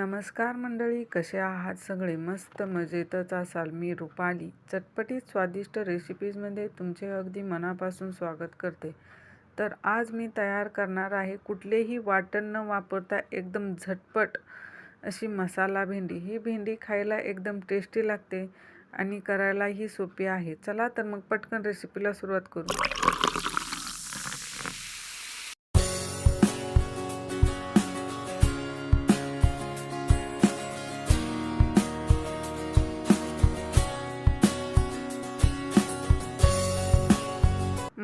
नमस्कार मंडळी कसे आहात सगळे? मस्त मजेतच असाल. मी रुपाली. चटपटीत स्वादिष्ट रेसिपीजमध्ये तुमचे अगदी मनापासून स्वागत करते. तर आज मी तयार करणार आहे कुठलेही वाटण न वापरता एकदम झटपट अशी मसाला भेंडी. ही भेंडी खायला एकदम टेस्टी लागते आणि करायलाही सोपी आहे. चला तर मग पटकन रेसिपीला सुरुवात करू.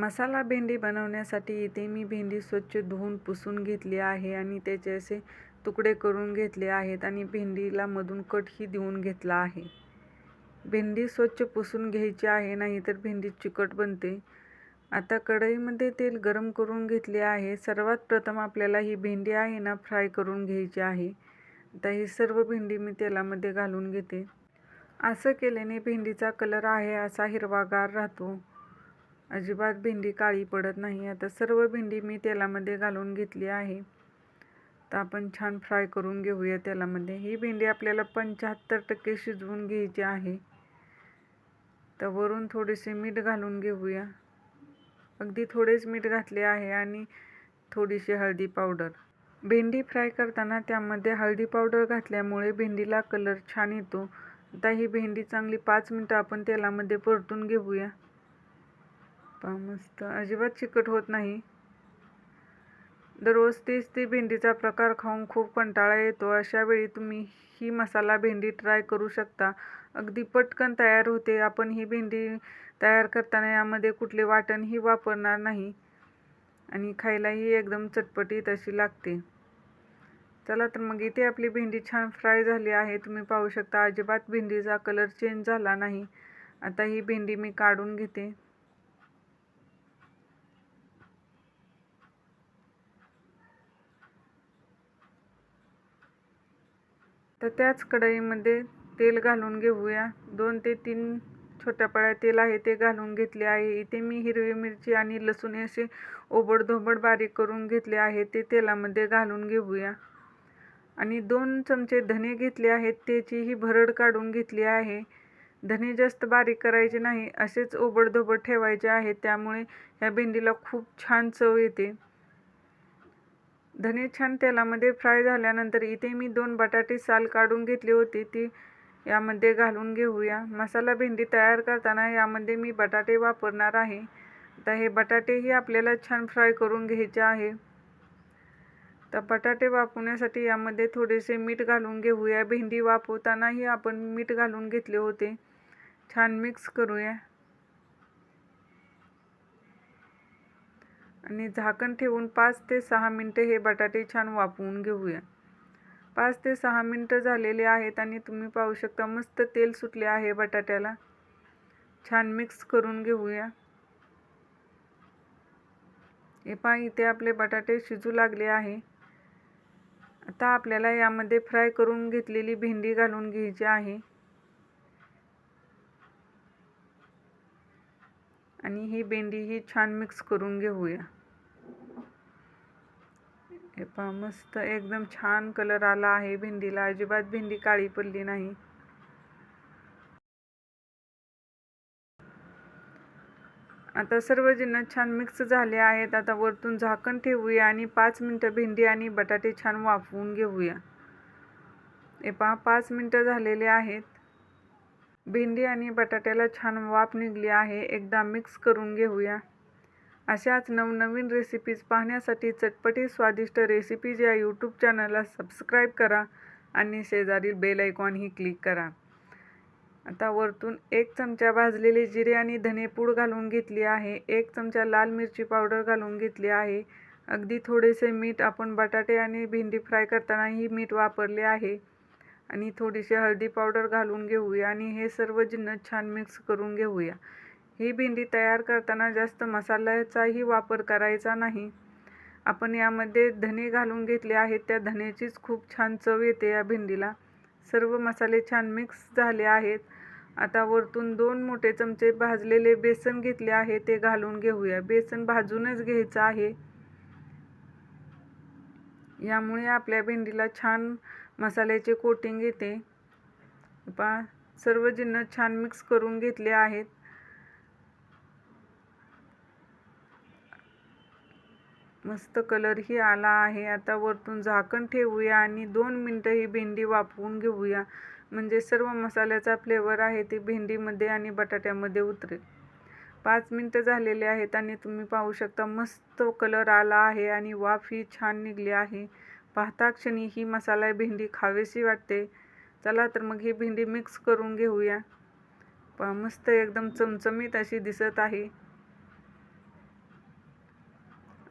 मसाला भेंडी बनवण्यासाठी इथे मी भेंडी स्वच्छ धुवून पुसून घेतली आहे आणि त्याचे असे तुकडे करून घेतले आहेत आणि भेंडीला मधून कटही देऊन घेतला आहे. भेंडी स्वच्छ पुसून घ्यायची आहे नाही तर भेंडी चिकट बनते. आता कढईमध्ये तेल गरम करून घेतले आहे. सर्वात प्रथम आपल्याला ही भेंडी आहे ना फ्राय करून घ्यायची आहे. आता ही सर्व भेंडी मी तेलामध्ये घालून घेते. असं केल्याने भेंडीचा कलर आहे असा हिरवागार राहतो. अजिबात भेंडी काळी पडत नाही. आता सर्व भेंडी मी तेलामध्ये घालून घेतली आहे. तर आपण छान फ्राय करून घेऊया तेलामध्ये. ही भेंडी आपल्याला पंच्याहत्तर टक्के शिजवून घ्यायची आहे. तर वरून थोडेसे मीठ घालून घेऊया. अगदी थोडेच मीठ घातले आहे आणि थोडीशी हळदी पावडर. भेंडी फ्राय करताना त्यामध्ये हळदी पावडर घातल्यामुळे भेंडीला कलर छान येतो. आता ही भेंडी चांगली पाच मिनटं आपण तेलामध्ये परतून घेऊया. पहा मस्त. अजिबात चिकट होत नाही. दररोज तेच ते भेंडीचा प्रकार खाऊन खूप कंटाळा येतो. अशा वेळी तुम्ही ही मसाला भेंडी ट्राय करू शकता. अगदी पटकन तयार होते. आपण ही भेंडी तयार करताना यामध्ये कुठले वाटणही वापरणार नाही आणि खायलाही एकदम चटपटीत अशी लागते. चला तर मग इथे आपली भेंडी छान फ्राय झाली आहे. तुम्ही पाहू शकता अजिबात भेंडीचा कलर चेंज झाला नाही. आता ही भेंडी मी काढून घेते. तर त्याच कढईमध्ये तेल घालून घेऊया. दोन ते तीन छोट्या पळ्या तेल आहे ते घालून घेतले आहे. इथे मी हिरवी मिरची आणि लसूण असे ओबडधोबड बारीक करून घेतले आहे. ते तेलामध्ये घालून घेऊया. आणि दोन चमचे धने घेतले आहेत. त्याचीही भरड काढून घेतली आहे. धने जास्त बारीक करायचे नाही. असेच ओबडधोबड ठेवायचे आहे. त्यामुळे ह्या भेंडीला खूप छान चव येते. धने छान तेलामध्ये फ्राय झाल्यानंतर इथे मी दोन बटाटे साल काढून घेतली होती. ती यामध्ये घालून घेऊया. मसाला भेंडी तयार करताना यामध्ये मी बटाटे वापरणार आहे. तर हे बटाटेही आपल्याला छान फ्राय करून घ्यायचे आहे. तर बटाटे वापरण्यासाठी यामध्ये थोडेसे मीठ घालून घेऊया. भेंडी वापरतानाही आपण मीठ घालून घेतले होते. छान मिक्स करूया. आणि झाकण ठेवून पाच ते सहा मिनटं हे बटाटे छान वाफवून घेऊया. पाच ते सहा मिनटं झालेले आहेत आणि तुम्ही पाहू शकता मस्त तेल सुटले आहे बटाट्याला. छान मिक्स करून घेऊया. हे पहा इथे आपले बटाटे शिजू लागले आहे. आता आपल्याला यामध्ये फ्राय करून घेतलेली भेंडी घालून घ्यायची आहे. आणि ही भेंडी ही छान मिक्स करून घेऊया. हे पहा मस्त एकदम छान कलर आला आहे भेंडीला. अजिबात भेंडी काळी पडली नाही. आता सर्व जिन्नस छान मिक्स झाले आहेत. आता वरतून झाकण ठेवूया आणि पाच मिनटं भेंडी आणि बटाटे छान वाफवून घेऊया. हे पहा पाच मिनटं झालेले आहेत. भेंडी आणि बटाट्याला छान वाफ निघली आहे एकदा मिक्स करून घेऊया. अशाच नवनवीन रेसिपीज पाहण्यासाठी चटपटी स्वादिष्ट रेसिपीज या यूट्यूब चॅनलला सबस्क्राईब करा आणि शेजारील बेल आयकॉनही क्लिक करा. आता वरतून एक चमचा भाजलेले जिरे आणि धनेपूड घालून घेतली आहे एक चमचा लाल मिरची पावडर घालून घेतली आहे. अगदी थोडेसे मीठ आपण बटाटे आणि भेंडी फ्राय करतानाही मीठ वापरले आहे. आणि थोडीशी हळदी पावडर घालून घेऊया आणि हे सर्व जिन्नस छान मिक्स करून घेऊया. ही भेंडी तयार करताना जास्त मसाल्याचाही वापर करायचा नाही. आपण यामध्ये धने घालून घेतले आहेत त्या धनेचीच खूप छान चव येते या भेंडीला. सर्व मसाले छान मिक्स झाले आहेत. आता वरतून दोन मोठे चमचे भाजलेले बेसन घेतले आहे ते घालून घेऊया. बेसन भाजूनच घ्यायचं आहे. यामुळे आपल्या भेंडीला छान मसाल्याचे कोटिंग येते. पा सर्व जिन्नस छान मिक्स करून घेतले आहेत. मस्त कलरही आला आहे. आता वरतून झाकण ठेवूया आणि दोन मिनटं ही भेंडी वाफवून घेऊया. म्हणजे सर्व मसाल्याचा फ्लेवर आहे ते भेंडीमध्ये आणि बटाट्यामध्ये उतरेल. पाच मिनटं झालेले आहेत आणि तुम्ही पाहू शकता मस्त कलर आला आहे आणि वाफ ही छान निघली आहे. पाहता क्षणी ही मसाला भेंडी खावीशी वाटते. चला तर मग ही भेंडी मिक्स करून घेऊया. पहा मस्त एकदम चमचमीत अशी दिसत आहे.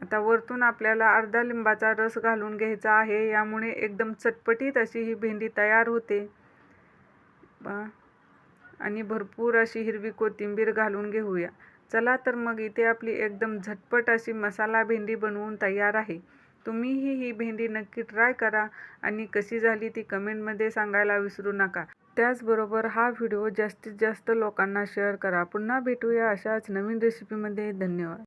आता वरतून आपल्याला अर्धा लिंबाचा रस घालून घ्यायचा आहे. यामुळे एकदम चटपटीत अशी ही भेंडी तयार होते. आणि भरपूर अशी हिरवी कोथिंबीर घालून घेऊया. चला तर मग इथे आपली एकदम झटपट अशी मसाला भेंडी बनवून तयार आहे. तुम्हीही ही भेंडी नक्की ट्राय करा आणि कशी झाली ती कमेंटमध्ये सांगायला विसरू नका. त्याचबरोबर हा व्हिडिओ जास्तीत जास्त लोकांना शेअर करा. पुन्हा भेटूया अशाच नवीन रेसिपीमध्ये धन्यवाद.